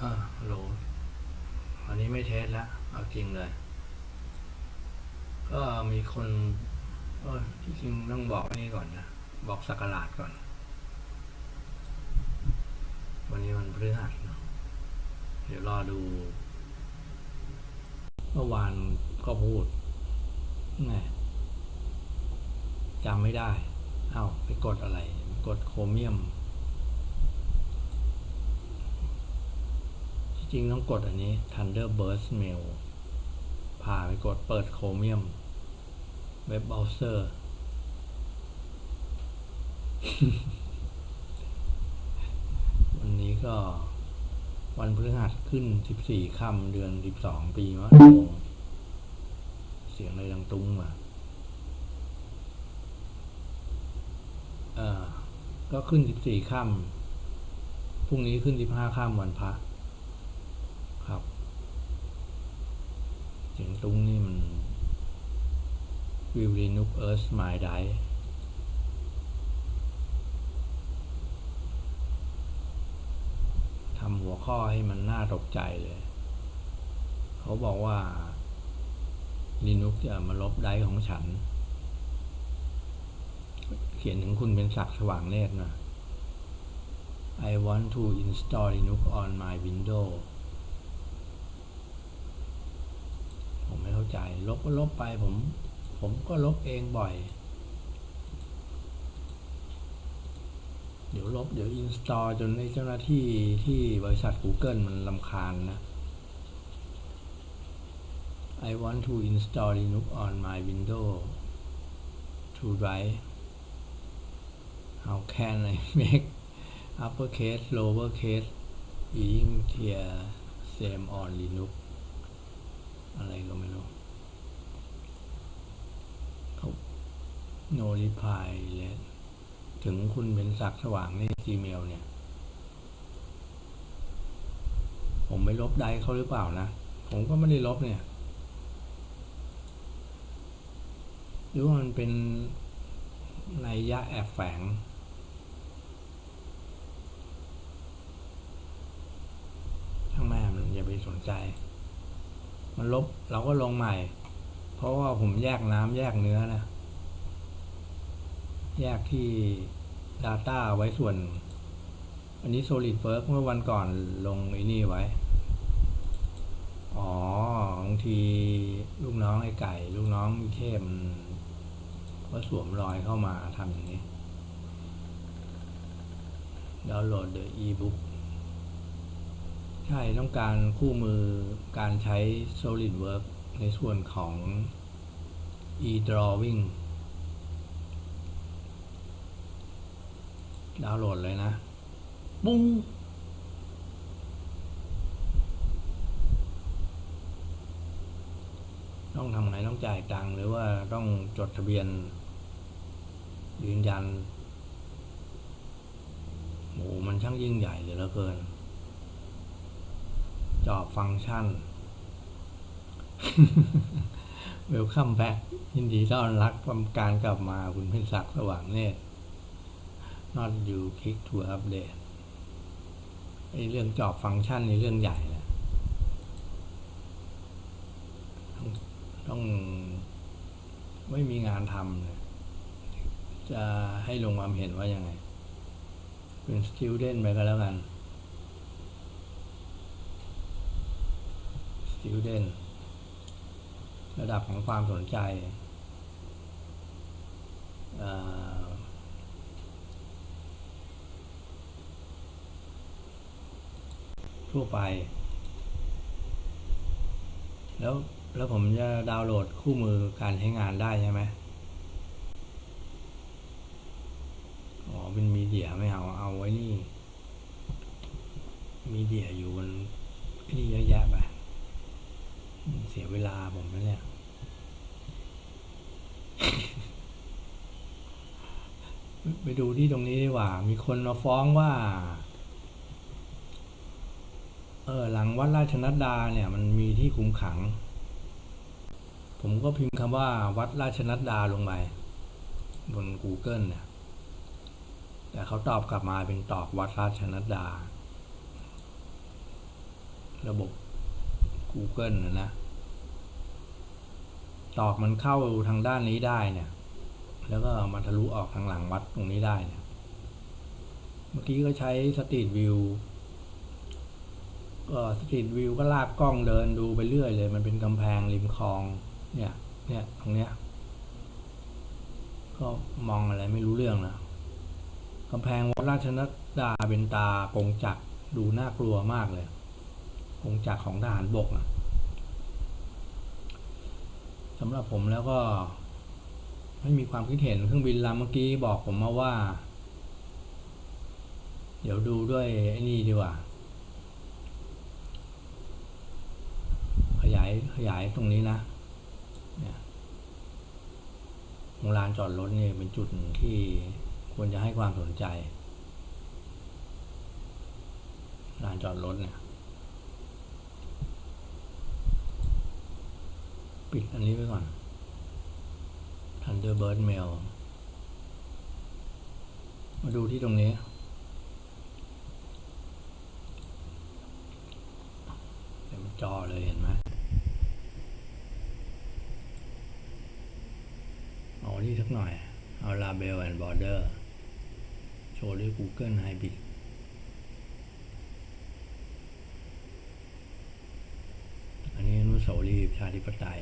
เออโหลอันนี้ไม่เทสแล้วเอาจริงเลย ก็มีคนเออที่จริงต้องบอกนี่ก่อนนะ บอกสักราชก่อน วันนี้มันพฤหัสเนาะเดี๋ยวรอดู เมื่อวานก็พูดไงจำไม่ได้ เอ้าไปกดอะไร กดโครเมียม ที่ จริงต้องกดอันนี้ Thunderburst Mail พาไปกดเปิดโครเมียมเว็บเบราว์เซอร์ วันนี้ก็วันพฤหัสขึ้น 14 ค่ำเดือน 12 ปีมะโงเสียงอะไรดังตุ้งมาเออก็ขึ้น 14 ค่ำพรุ่งนี้ขึ้น 15 ค่ำวันพระ ครับ เสียงตุ้งนี่มันวิวรีนุกเอิร์สมายไดทำหัวข้อให้มันน่าตกใจเลย เขาบอกว่า Linux จะมาลบไดของฉัน เขียนถึงคุณเป็นศักดิ์สว่างเนตรนะ I want to install Linux on my Windows ผมไม่เข้า ใจ ลบก็ลบไปผม ผมก็ลบเองบ่อย เดี๋ยวลบเดี๋ยว install จนไอ้เจ้าหน้าที่ที่บริษัท Google มันลำคาญนะ I want to install Linux on my Windows to write How can I make uppercase lowercase being tier same on Linux อะไรก็ไม่รู้เขา no reply เลยถึงคุณเป็นศักดิ์สว่างใน Gmail เนี่ย ผมไม่ลบได้เขาหรือเปล่านะ ผมก็ไม่ได้ลบเนี่ย หรือว่ามันเป็นในยยะแอบแฝง ช่างแม่มันอย่าไปสนใจ มันลบเราก็ลงใหม่ เพราะว่าผมแยกน้ำแยกเนื้อนะ แยกที่ Data ไว้ส่วน อันนี้ SolidWorks เมื่อวันก่อนลงไอ้นี่ไว้ อ๋อบางทีลูกน้องไอ้ไก่ ลูกน้องมีเทพมันก็สวมรอยเข้ามาทำอย่างนี้ดาวน์โหลด the e-book ใช่ ต้องการคู่มือการใช้ SolidWorks ในส่วนของ e-drawing ดาวน์โหลดเลยนะปุ้งต้องทำไงต้องจ่ายตังค์หรือว่าต้องจดทะเบียน ยืนยันโหมันช่างยิ่งใหญ่เหลือเกิน จอบฟังก์ชันเวลคัมแบ็กยินดีต้อนรับการกลับมาคุณเพ็ญศักดิ์สว่างเนตร not you click to update ไอ้เรื่องจอบฟังก์ชันในเรื่องใหญ่แหละต้องต้องไม่มีงานทำเนี่ยจะให้ลงความเห็นว่ายังไง เป็น student ไปก็แล้วกัน student ระดับของความสนใจอ่อ ทั่วไป แล้วแล้วผมจะดาวน์โหลดคู่มือการใช้งานได้ใช่ไหมอ๋อเป็นมีเดียไม่เอา เอาไว้นี่ มีเดียอยู่บนนี่เยอะแยะไป เสียเวลาผมนะเนี่ย ไปดูที่ตรงนี้ดีกว่า มีคนมาฟ้องว่า เออหลังวัดราชนัดดาเนี่ยมันมีที่คุมขัง ผมก็พิมพ์คำว่าวัดราชนัดดาลงไปบน Google เนี่ยแต่เขาตอบกลับมาเป็นตอบวัดราชนัดดา ระบบ Google นะนะ ตอกมันเข้าทางด้านนี้ได้เนี่ย แล้วก็มันทะลุออกทางหลังวัดตรงนี้ได้เนี่ย เมื่อกี้ก็ใช้สตรีทวิว ก็สตรีทวิวก็ลากกล้องเดินดูไปเรื่อยเลย มันเป็นกำแพงริมคลอง เนี่ย เนี่ยตรงเนี้ย ก็มองอะไรไม่รู้เรื่องนะกำแพงวัดราชนัดดาเป็นตากงจักรดูน่ากลัวมากเลยกงจักรของทหารบกอะสำหรับผมแล้วก็ ไม่มีความคิดเห็นเครื่องบินลำเมื่อกี้บอกผมมาว่า เดี๋ยวดูด้วยไอ้นี่ดีกว่า ยายขยายตรงนี้นะเนี่ยโรงลานจอดรถนี่เป็นจุดที่ควรจะให้ความสนใจลานจอดรถเนี่ย ปิดอันนี้ไว้ก่อน Thunderbird Mail มาดูที่ตรงนี้ เต็มจอเลยเห็นไหมเอา นี่สักหน่อย เอา Label and Border โชว์ด้วย Google Hybrid อันนี้อนุสาวรีย์ประชาธิปไตย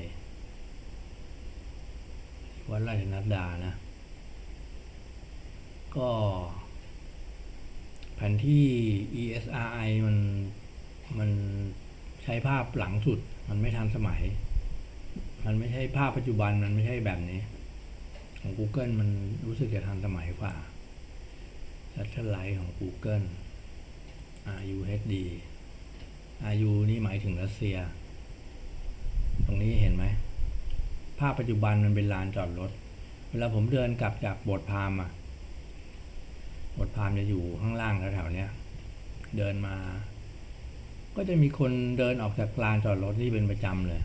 วัดราชนัดดานะ ก็แผนที่ ESRI มันมันใช้ภาพหลังสุด มันไม่ทันสมัย มันไม่ใช่ภาพปัจจุบัน มันไม่ใช่แบบนี้ ของ Google มันรู้สึกจะทันสมัยกว่า Satellite ของ Google RUHD RU นี่หมายถึงรัสเซีย ตรงนี้เห็นไหม ภาพปัจจุบันมันเป็นลานจอดรถ เวลาผมเดินกลับจากโบสถ์พามอะโบสถ์พามจะอยู่ข้างล่างแถวๆเนี้ย เดินมา ก็จะมีคนเดินออกจากลานจอดรถที่เป็นประจำเลย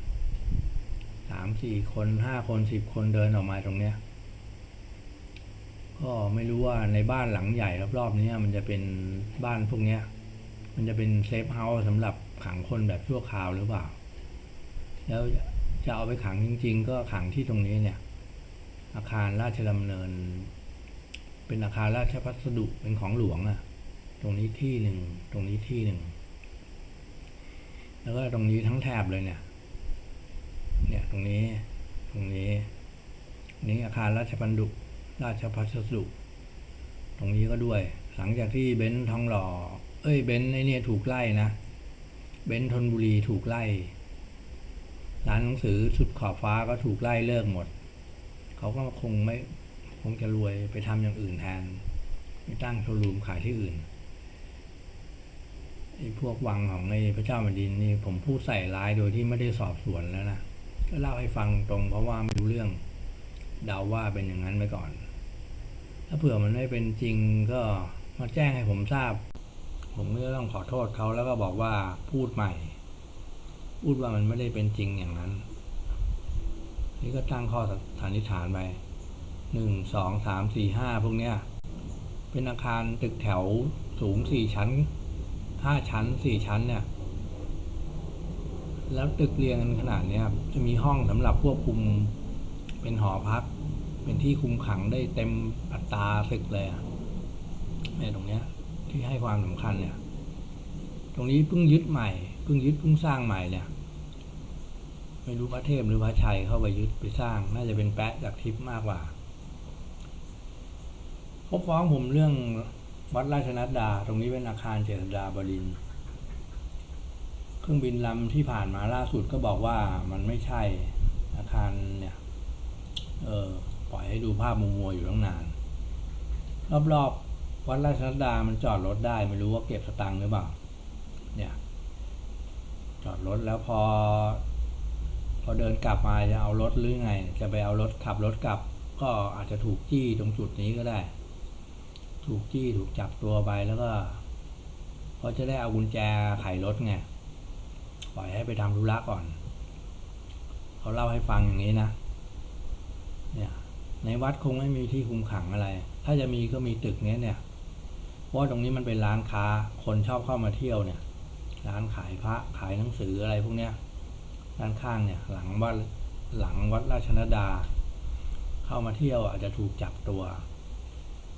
สามสี่คนห้าคนสิบคนเดินออกมาตรงเนี้ย ก็ไม่รู้ว่าในบ้านหลังใหญ่รอบๆนี้มันจะเป็นบ้านพวกเนี้ย มันจะเป็นเซฟเฮาส์สำหรับขังคนแบบชั่วคราวหรือเปล่า แล้วจะเอาไปขังจริง ๆ ก็ขังที่ตรงนี้เนี่ย อาคารราชดำเนิน เป็นอาคารราชพัสดุเป็นของหลวงอะตรงนี้ที่หนึ่งตรงนี้ที่หนึ่งแล้วก็ตรงนี้ทั้งแถบเลยเนี่ย เนี่ยตรงนี้ ตรงนี้ นี่อาคารราชพันดุ ราชพัสดุตรงนี้ก็ด้วย หลังจากที่เบนทองหล่อ เอ้ยเบนไอเนี่ยถูกไล่นะ เบนซ์ธนบุรีถูกไล่ ร้านหนังสือสุดขอบฟ้าก็ถูกไล่เลิกหมด เขาก็คงไม่คงจะรวยไปทำอย่างอื่นแทนไปตั้งโชว์รูมขายที่อื่นไอ้พวกวังของไอ้พระเจ้าแผ่นดินนี่ผมพูดใส่ร้ายโดยที่ไม่ได้สอบสวนแล้วนะก็เล่าให้ฟังตรงเพราะว่าไม่รู้เรื่องเดาว่าเป็นอย่างนั้นไปก่อน ถ้าเผื่อมันไม่เป็นจริงก็มาแจ้งให้ผมทราบ ผมก็ต้องขอโทษเขาแล้วก็บอกว่าพูดใหม่ พูดว่ามันไม่ได้เป็นจริงอย่างนั้น นี่ก็ตั้งข้อสันนิษฐานไปหนึ่งสองสามสี่ห้าพวกเนี้ย เป็นอาคารตึกแถวสูงสี่ชั้นห้าชั้นสี่ชั้นเนี่ยแล้วตึกเรียงกันขนาดเนี้ยจะมีห้องสำหรับควบคุมเป็นหอพัก เป็นที่คุมขังได้เต็มอัตราศึกเลยอะเนี่ยตรงเนี้ย ที่ให้ความสำคัญเนี่ย ตรงนี้เพิ่งยึดใหม่เพิ่งยึดเพิ่งสร้างใหม่เนี่ย ไม่รู้พระเทพหรือพระชัยเข้าไปยึดไปสร้าง น่าจะเป็นแปะจากทิพย์มากกว่าเขาฟ้องผมเรื่องวัดราชนัดดา ตรงนี้เป็นอาคารเจษฎาบรินเครื่องบินลำที่ผ่านมาล่าสุดก็บอกว่ามันไม่ใช่อาคารเนี่ย เออ ปล่อยให้ดูภาพมัวๆอยู่ตั้งนาน รอบๆวัดราชนัดามันจอดรถได้ไม่รู้ว่าเก็บสตังค์หรือเปล่า เนี่ย จอดรถแล้วพอ พอเดินกลับมาจะเอารถหรือไง จะไปเอารถขับรถกลับ ก็อาจจะถูกจี้ตรงจุดนี้ก็ได้ ถูกจี้ถูกจับตัวไปแล้วก็เพราจะได้เอากุญแจไขรถไงปล่อยให้ไปทำธุระก่อน เขาเล่าให้ฟังอย่างนี้นะ เนี่ย ในวัดคงไม่มีที่คุมขังอะไร ถ้าจะมีก็มีตึกเนี้ยเนี่ย เพราะว่าตรงนี้มันเป็นร้านค้า คนชอบเข้ามาเที่ยวเนี่ย ร้านขายพระขายหนังสืออะไรพวกเนี้ย ด้านข้างเนี่ย หลังวัดหลังวัดราชนดา เข้ามาเที่ยวอาจจะถูกจับตัว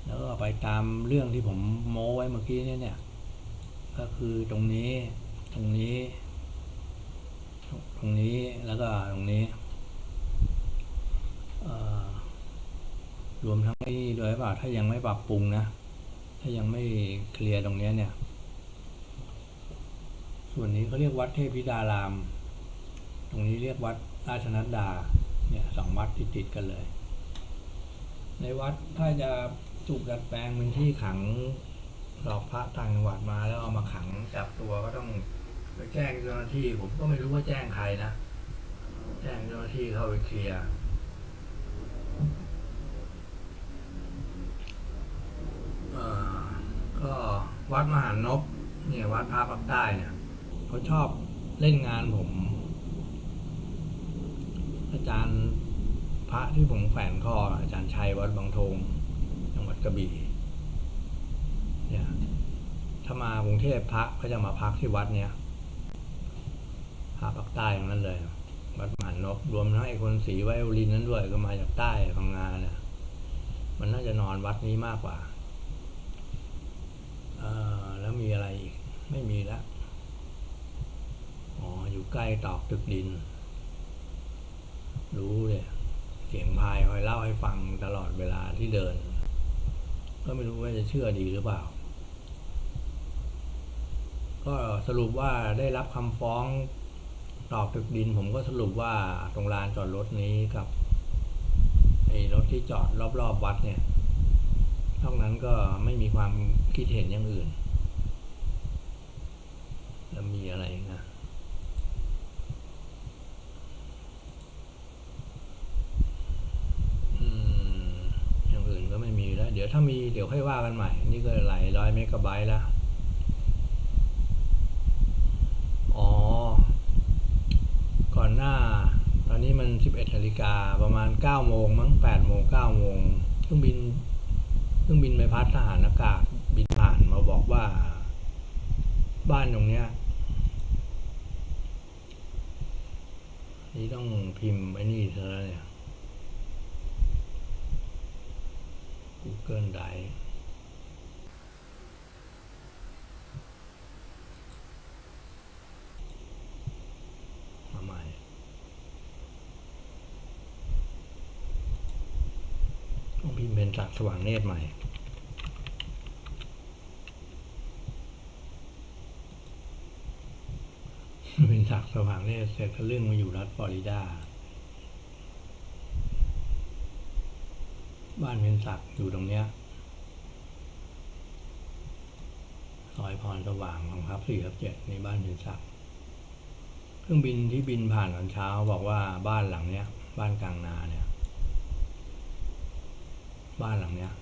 แล้วก็ไปตามเรื่องที่ผมโม้ไว้เมื่อกี้เนี่ยเนี่ย ก็คือตรงนี้ ตรงนี้ ตรงนี้ แล้วก็ตรงนี้ เอ่อ รวมทั้งนี่ด้วยเปล่าถ้ายังไม่ปรับปรุงนะ ถ้ายังไม่เคลียร์ตรงนี้เนี่ย ส่วนนี้เขาเรียกวัดเทพธิดาราม ตรงนี้เรียกวัดราชนัดดา เนี่ยสองวัดติดๆกันเลย ในวัดถ้าจะถูกดัดแปลงเป็นที่ขังหลอกพระต่างจังหวัดมาแล้วเอามาขังจับตัวก็ต้องไปแจ้งเจ้าหน้าที่ ผมก็ไม่รู้ว่าแจ้งใครนะ แจ้งเจ้าหน้าที่เข้าไปเคลียร์เอ่อ ก็วัดมหานพเนี่ยวัดพระปักใต้เนี่ยเขาชอบเล่นงานผม อาจารย์พระที่ผมแขวนคออาจารย์ชัยวัดบางทงจังหวัดกระบี่เนี่ยถ้ามากรุงเทพพระก็จะมาพักที่วัดเนี้ยพระปักใต้ทั้งนั้นเลย วัดมหานนกรวมทั้งไอ้คนสีไวโอลินนั้นด้วยก็มาจากใต้พังงานเนี่ยมันน่าจะนอนวัดนี้มากกว่า มีอะไรอีก ไม่มีแล้วอ๋อ อยู่ใกล้ตอกตึกดิน รู้เลยเสียงพายคอยเล่าให้ฟังตลอดเวลาที่เดิน ก็ไม่รู้ว่าจะเชื่อดีหรือเปล่า ก็สรุปว่าได้รับคำฟ้องตอบตึกดิน ผมก็สรุปว่าตรงลานจอดรถนี้กับไอ้รถที่จอดรอบๆวัดเนี่ยนอกนั้นก็ไม่มีความคิดเห็นอย่างอื่น แล้วมีอะไรอีกนะอืมอย่างอื่นก็ไม่มีแล้ว เดี๋ยวถ้ามีเดี๋ยวค่อยว่ากันใหม่ นี่ก็หลายร้อยเมกะไบต์แล้วอ๋อ ก่อนหน้า ตอนนี้มัน 11นาฬิกาประมาณ 9 โมงมั้ง 8 โมง 9 โมงเครื่องบินเครื่องบินใบพัดทหารอากาศบินผ่านมาบอกว่า บ้านตรงเนี้ย นี่ต้องพิมพ์ไอ้นี่เธอเนี่ย Google Drive มาใหม่ต้องพิมพ์เป็นศักรสว่างเนตรใหม่ สักสว่างเนตรเสร็จทะลึ่งมาอยู่รัฐฟลอริดา บ้านเป็นศักดิ์อยู่ตรงเนี้ยซอยพรสว่างของพับสี่ทับเจ็ดในบ้านเป็นศักดิ์เครื่องบินที่บินผ่านตอนเช้าบอกว่าบ้านหลังเนี้ย บ้านกลางนาเนี่ย บ้านหลังเนี้ย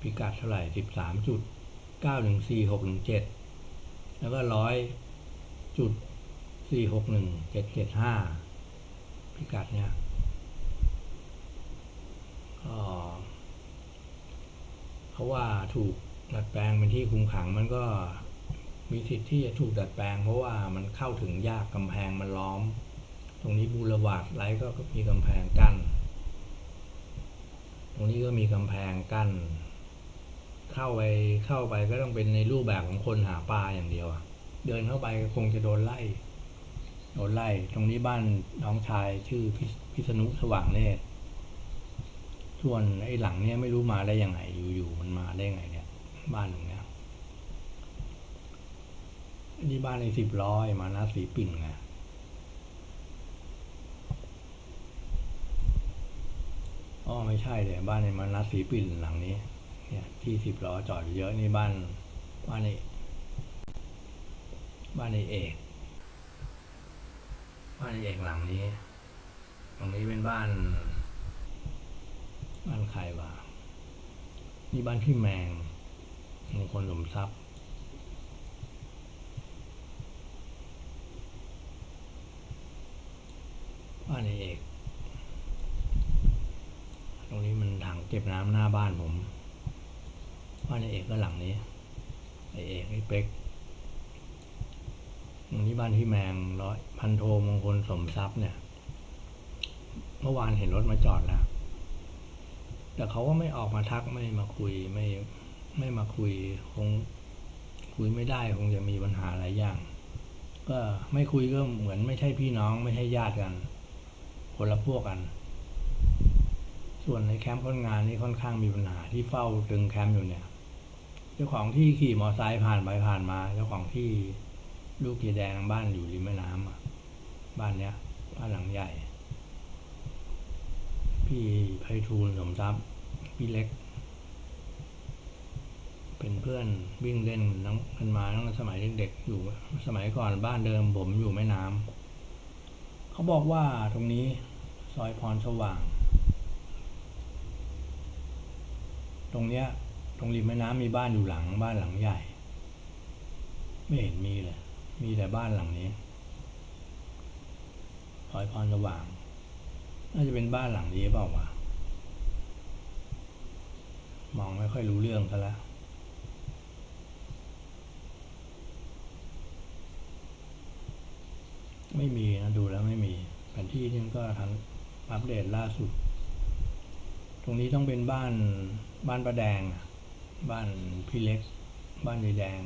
พิกัดเท่าไหร่สิบสามจุดเก้าหนึ่งสี่หกหนึ่งเจ็ดแล้วก็ร้อย จุดสี่หกหนึ่งเจ็ดเจ็ดห้าพิกัดเนี้ยก็เพราะว่าถูกดัดแปลงเป็นที่คุมขังมันก็มีสิทธิ์ที่จะถูกดัดแปลง เพราะว่ามันเข้าถึงยากกำแพงมันล้อม ตรงนี้บูรวาดไรก็มีกำแพงกั้น ตรงนี้ก็มีกำแพงกั้น เข้าไปเข้าไปก็ต้องเป็นในรูปแบบของคนหาปลาอย่างเดียวอะ เดินเข้าไปคงจะโดนไล่ โดนไล่ ตรงนี้บ้านน้องชายชื่อพิพิษณุสว่างเนตรส่วนไอ้หลังเนี้ยไม่รู้มาได้ยังไง อยู่ๆมันมาได้ยังไง เนี่ย บ้านตรงเนี้ยนนี้บ้านในสิบร้อยมานะสีปิ่นไงอ๋อไม่ใช่เลยบ้านในมานะสีปิ่นหลังนี้ เนี่ย ที่สิบล้อจอดเยอะนี่บ้านบ้านใน บ้านในเอกบ้านในเอกหลังนี้ตรงนี้เป็นบ้าน บ้านใครวะนี่บ้านพี่แมงมงคลสมทรัพย์บ้านไอเอก ตรงนี้มันถังเก็บน้ำหน้าบ้านผมบ้านไอเอกก็หลังนี้ไอเอกไอเป็ก งนี้บ้านพี่แมงร้อยพันโทมงคลสมทรัพย์เนี่ย เมื่อวานเห็นรถมาจอดแล้ว แต่เขาก็ไม่ออกมาทักไม่มาคุยไม่ไม่มาคุยคงคุยไม่ได้คงจะมีปัญหาหลายอย่าง ก็ไม่คุยก็เหมือนไม่ใช่พี่น้องไม่ใช่ญาติกัน คนละพวกกัน ส่วนในแคมป์คนงานนี่ค่อนข้างมีปัญหาที่เฝ้าตึงแคมป์อยู่เนี่ย เจ้าของที่ขี่มอไซค์ผ่านไปผ่านมา เจ้าของที่ ลูกเกียแดงบ้านอยู่ริมแม่น้ำอะบ้านเนี้ยบ้านหลังใหญ่ พี่ไพฑูรย์สมทรัพย์ พี่เล็ก เป็นเพื่อนวิ่งเล่นน้องกันมาตั้งแต่สมัยเด็กๆอยู่ สมัยก่อนบ้านเดิมผมอยู่แม่น้ำเขาบอกว่าตรงนี้ซอยพรสว่าง ตรงเนี้ย ตรงริมแม่น้ำมีบ้านอยู่หลังบ้านหลังใหญ่ ไม่เห็นมีเลย มีแต่บ้านหลังนี้ซอยพรสว่าง น่าจะเป็นบ้านหลังนี้เปล่าวะมองไม่ค่อยรู้เรื่องซะแล้วไม่มีนะดูแล้วไม่มี แผนที่นี่ก็ทันอัปเดตล่าสุด ตรงนี้ต้องเป็นบ้านบ้านประแดง บ้านพี่เล็ก บ้านยายแดง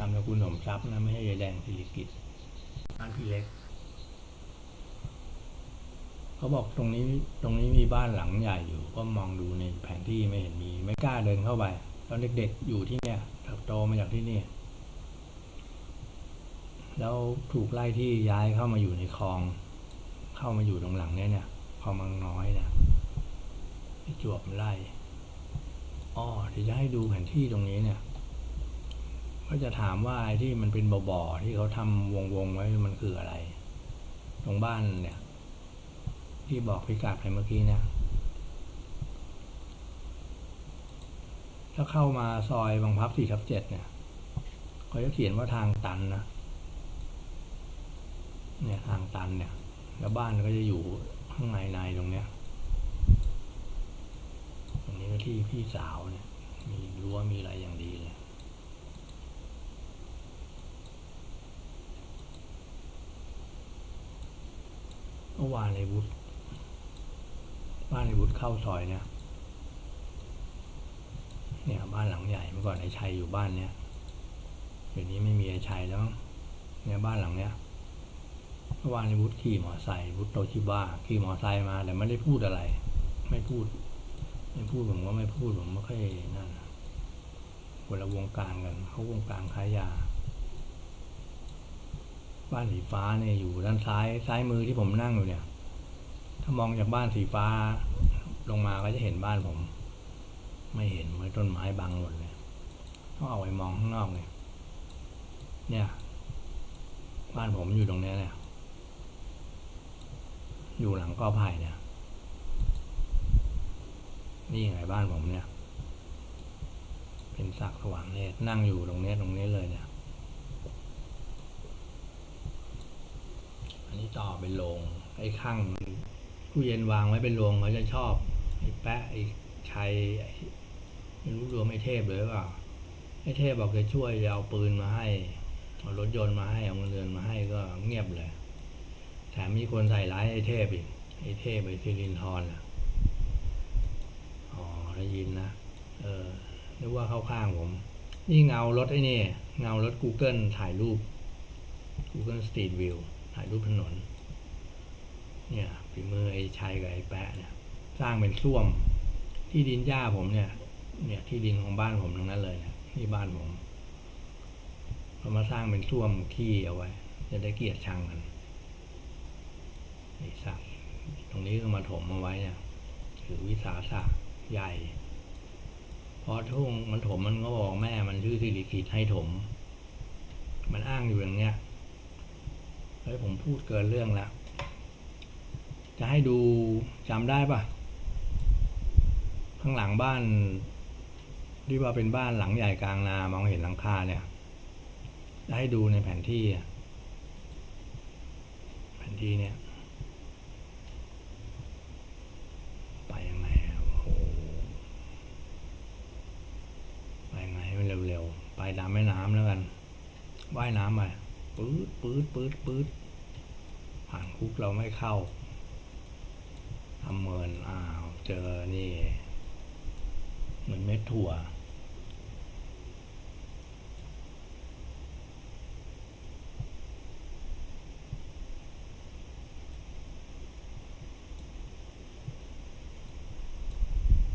นามสกุลสมทรัพย์นะไม่ใช่ยายแดงสิริกิตบ้านพี่เล็ก เขาบอกตรงนี้ตรงนี้มีบ้านหลังใหญ่อยู่ ก็มองดูในแผนที่ไม่เห็นมีไม่กล้าเดินเข้าไปตอนเด็กๆอยู่ที่เนี่ยเติบโตมาจากที่นี่แล้วถูกไล่ที่ย้ายเข้ามาอยู่ในคลอง เข้ามาอยู่ตรงหลังเนี้ยเนี่ยคลองมังน้อยเนี่ยไอ้จวบมันไล่อ๋อเดี๋ยวจะให้ดูแผนที่ตรงนี้เนี่ย ก็จะถามว่าไอ้ที่มันเป็นบ่อๆที่เขาทำวงๆไว้มันคืออะไร ตรงบ้านเนี่ย ที่บอกพิกัดไปเมื่อกี้เนี่ยถ้าเข้ามาซอยบางพับสี่ทับเจ็ดเนี่ยเขาจะเขียนว่าทางตันนะเนี่ยทางตันเนี่ย แล้วบ้านก็จะอยู่ข้างในในตรงเนี้ยตรงนี้ก็ที่พี่สาวเนี่ย มีรั้วมีอะไรอย่างดีเลย เมื่อวานในวุฒบ้านในวุฒเข้าซอยเนี่ยเนี่ยบ้านหลังใหญ่เมื่อก่อนไอ้ชัยอยู่บ้านเนี่ยเดี๋ยวนี้ไม่มีไอ้ชัยแล้วเนี่ยบ้านหลังเนี้ยเมื่อวานในวุฒขี่มอไซค์วุฒโตชิบ้าขี่มอไซค์มา แต่ไม่ได้พูดอะไร ไม่พูด ไม่พูดผมก็ไม่พูดผมไม่ค่อยนั่นคนละวงการกันเขาวงการค้ายา บ้านสีฟ้าเนี่ยอยู่ด้านซ้ายซ้ายมือที่ผมนั่งอยู่เนี่ย ถ้ามองจากบ้านสีฟ้าลงมาก็จะเห็นบ้านผม ไม่เห็นไว้ต้นไม้บังหมดเลยต้องเอาไปมองข้างนอกเนี่ยเนี่ย บ้านผมอยู่ตรงนี้เนี่ยอยู่หลังกอไผ่เนี่ย นี่ไงบ้านผมเนี่ย เป็นศักสว่างเนตนั่งอยู่ตรงนี้ตรงนี้เลยเนี่ย อันนี้ต่อเป็นโรงไอ้ข้างตู้เย็นวางไว้เป็นโรงเขาจะชอบไอ้แปะไอ้ชัยไม่รู้รวมไอ้เทพเลยหรือเปล่าไอ้เทพบอกจะช่วยจะเอาปืนมาให้เอารถยนต์มาให้เอาเงินเดือนมาให้ก็เงียบเลยแถมมีคนใส่ร้ายไอ้เทพอีกไอ้เทพไอ้ซิลินทรอะอ๋อได้ยินนะเออนึกว่าเข้าข้างผม นี่เงารถไอ้นี่ เงารถ Google ถ่ายรูป Google Street View ายรูปถนน เนี่ยฝีมือไอ้ชัยกับไอ้แปะเนี่ยสร้างเป็นส้วมที่ดินหญ้าผมเนี่ย เนี่ยที่ดินของบ้านผมทั้งนั้นเลยเนี่ยนี่บ้านผมเรามาสร้างเป็นส้วมขี้เอาไว้ จะได้เกียดชังกันไอ้สักตรงนี้ก็มาถมเอาไว้เนี่ยถือวิสาสะใหญ่ พอทุ่งมันถมมันก็บอกแม่มันชื่อสิริกิตให้ถม มันอ้างอยู่อย่างเนี้ย เฮ้ยผมพูดเกินเรื่องแล้ว จะให้ดูจำได้ปะข้างหลังบ้าน ที่ว่าเป็นบ้านหลังใหญ่กลางนามองเห็นหลังคาเนี่ยจะให้ดูในแผนที่แผนที่เนี่ยไปยังไงโอ้โหไปยังไงมันเร็วๆ ไปตามแม่น้ำแล้วกันว่ายน้ำไป ปื๊ดปื๊ดปื๊ดปื๊ดผ่านคุกเราไม่เข้าทำเมินอ้าวเจอนี่ เหมือนเม็ดถั่ว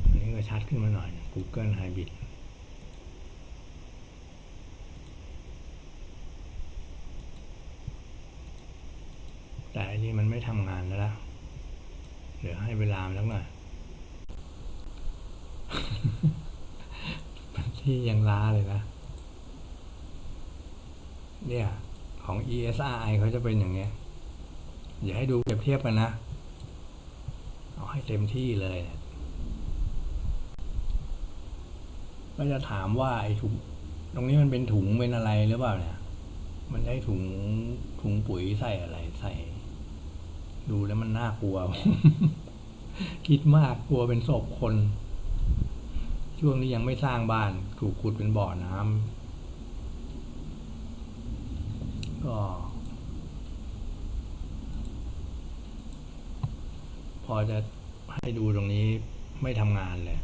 อันนี้ก็ชัดขึ้นมาหน่อย Google Hybrid แต่อันนี้มันไม่ทำงานแล้วล่ะ เดี๋ยวให้เวลามันสักหน่อยที่ยังล้าเลยนะ เนี่ยของ ESRI เขาจะเป็นอย่างเงี้ย อย่าให้ดูเปรียบเทียบกันนะ เอาให้เต็มที่เลยก็จะถามว่าไอ้ถุง ตรงนี้มันเป็นถุงเป็นอะไรหรือเปล่าเนี่ย มันได้ถุงถุงปุ๋ยใส่อะไรใส่ ดูแล้วมันน่ากลัว คิดมากกลัวเป็นศพคน ช่วงนี้ยังไม่สร้างบ้าน ถูกขุดเป็นบ่อน้ำก็ พอจะให้ดูตรงนี้ไม่ทำงานเลย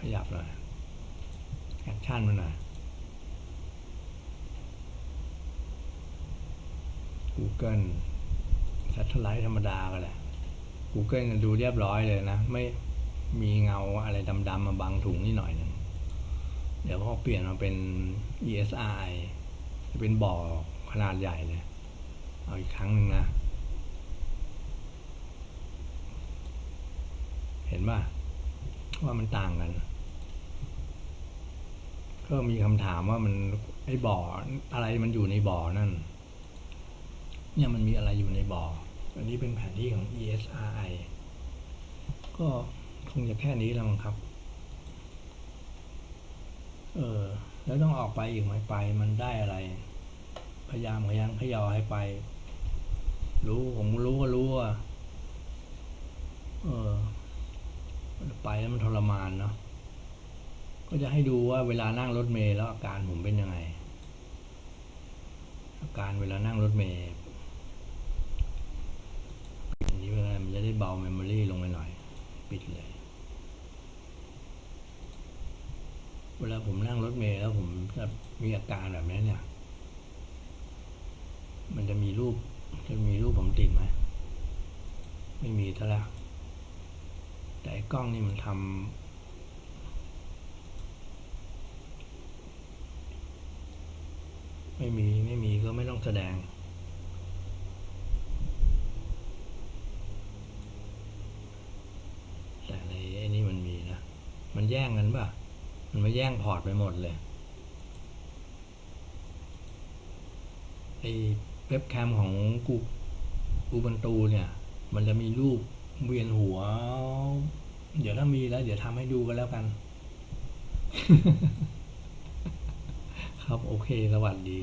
ขยับหน่อยแอคชั่นมันหน่อย Google สัตไลท์ธรรมดาก็แหละ Google น่ะดูเรียบร้อยเลยนะ ไม่มีเงาอะไรดำๆมาบังถุงนี่หน่อยหนึ่งเดี๋ยวพอเปลี่ยนมาเป็น ESRI จะเป็นบ่อขนาดใหญ่เลย เอาอีกครั้งหนึ่งนะ เห็นป่ะ ว่ามันต่างกัน ก็มีคำถามว่ามันไอ้บ่ออะไรมันอยู่ในบ่อนั่น เนี่ยมันมีอะไรอยู่ในบ่อ อันนี้เป็นแผนที่ของ ESRI ก็คงจะแค่นี้แล้วมั้งครับ เออ แล้วต้องออกไปอีกไหมไป มันได้อะไร พยายามพยายามพยายให้ไป รู้ผมรู้ก็รู้ว่าเออ ไปแล้วมันทรมานเนาะ ก็จะให้ดูว่าเวลานั่งรถเมล์แล้วอาการผมเป็นยังไง อาการเวลานั่งรถเมล์อันนี้ เวลามันจะได้เบาเมมโมรี่ลงไปหน่อย ปิดเลย เวลาผมนั่งรถเมล์แล้วผมจะมีอาการแบบนี้เนี่ย มันจะมีรูป จะมีรูปผมติดไหมไม่มีซะแล้วแต่กล้องนี่มันทำไม่มี ไม่มีก็ไม่ต้องแสดง แต่ในไอ้นี่มันมีนะ มัน แย่งกันป่ะ มันมาแย่งพอร์ตไปหมดเลยไอ้เว็บแคมของกูกูบันตูเนี่ย มันจะมีรูปเวียนหัว เดี๋ยวถ้ามีแล้ว เดี๋ยวทำให้ดูกันแล้วกัน ครับโอเค สวัสดี